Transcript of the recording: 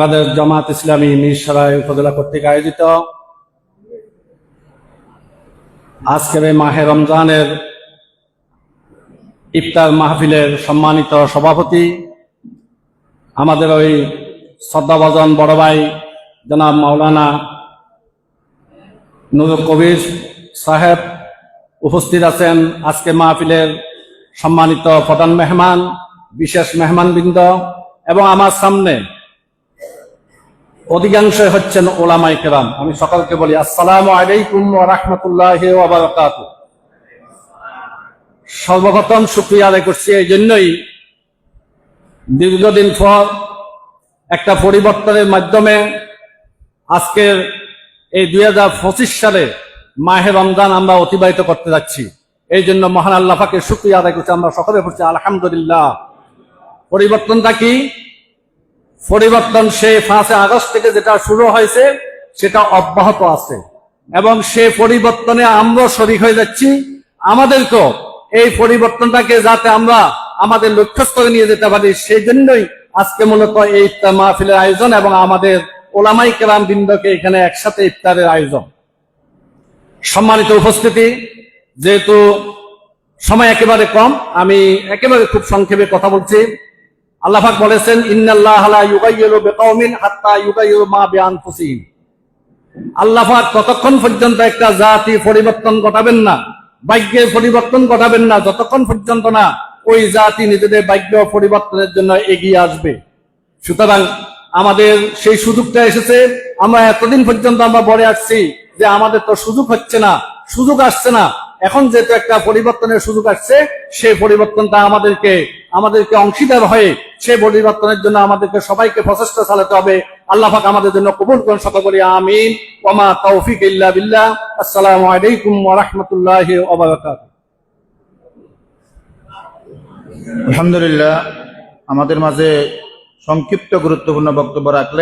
আমাদের জামাত ইসলামী মিরসরাই উপজেলা কর্তৃক আয়োজিত। আজকের এই মাহে রমজানের ইফতার মাহফিলের সম্মানিত সভাপতি, আমাদের ওই শ্রদ্ধাভাজন বড় ভাই জনাব মাওলানা নুরুল কবির সাহেব উপস্থিত আছেন আজকে মাহফিলের সম্মানিত প্রধান মেহমান, বিশেষ মেহমানবৃন্দ এবং আমার সামনে অধিকাংশ হচ্ছেন ওলামাই কেরাম। আমি সকলকে বলি, আসসালাম আলাইকুম রাহমাতুল্লাহি সর্বপ্রথম শুকরিয়া আদায় করছি এই জন্যই দীর্ঘদিন পর একটা পরিবর্তনের মাধ্যমে আজকের এই দুই হাজার পঁচিশ সালে মাহে রমজান আমরা অতিবাহিত করতে যাচ্ছি। এই জন্য মহান আল্লাহাকে শুক্রিয়া আদায় করছি। আমরা সকলে করছি আলহামদুলিল্লাহ। পরিবর্তনটা কি? পরিবর্তন সেই পাঁচে আগস্ট থেকে যেটা শুরু হয়েছে, সেটা অব্যাহত আছে। এবং সে পরিবর্তনে আমরা শরিক হয়ে যাচ্ছি। আমাদেরকেও এই পরিবর্তনটাকে যাতে আমরা আমাদের লক্ষ্যস্থলে নিয়ে যেতে পারি, সেই জন্যই আজকে মূলত এই ইফতার মাহফিলের আয়োজন এবং আমাদের ওলামাই কেরাম বৃন্দকে এখানে একসাথে ইফতারের আয়োজন। সম্মানিত উপস্থিতি, যেহেতু সময় একেবারে কম, আমি একেবারে খুব সংক্ষেপে কথা বলছি। আল্লাহাক বলেছেন আল্লাহাক ততক্ষণ পর্যন্ত একটা জাতি পরিবর্তন ঘটাবেন না ভাগ্যের পরিবর্তন ঘটাবেন না, যতক্ষণ পর্যন্ত না ওই জাতি নিজেদের ভাগ্য পরিবর্তনের জন্য এগিয়ে আসবে। সুতরাং আমাদের সেই সুযোগটা এসেছে, আমরা এতদিন পর্যন্ত আমরা বলে আসছি যে আমাদের তো সুযোগ হচ্ছে না, সুযোগ আসছে না। এখন যেহেতু একটা পরিবর্তনের সুযোগ আসছে, সেই পরিবর্তনটা আমাদেরকে আমাদেরকে অংশীদার হয়ে সে পরিবর্তনের জন্য আমাদেরকে সবাইকে প্রচেষ্টা চালাতে হবে। আল্লাহ পাক আমাদের জন্য কবুল করুন শত করি আমিন। ওমা তৌফিক ইল্লা বিল্লাহ। আসসালামু আলাইকুম ওয়া রাহমাতুল্লাহি ওয়া বারাকাতুহু। আলহামদুলিল্লাহ, আমাদের মাঝে সংক্ষিপ্ত গুরুত্বপূর্ণ বক্তব্য রাখলেন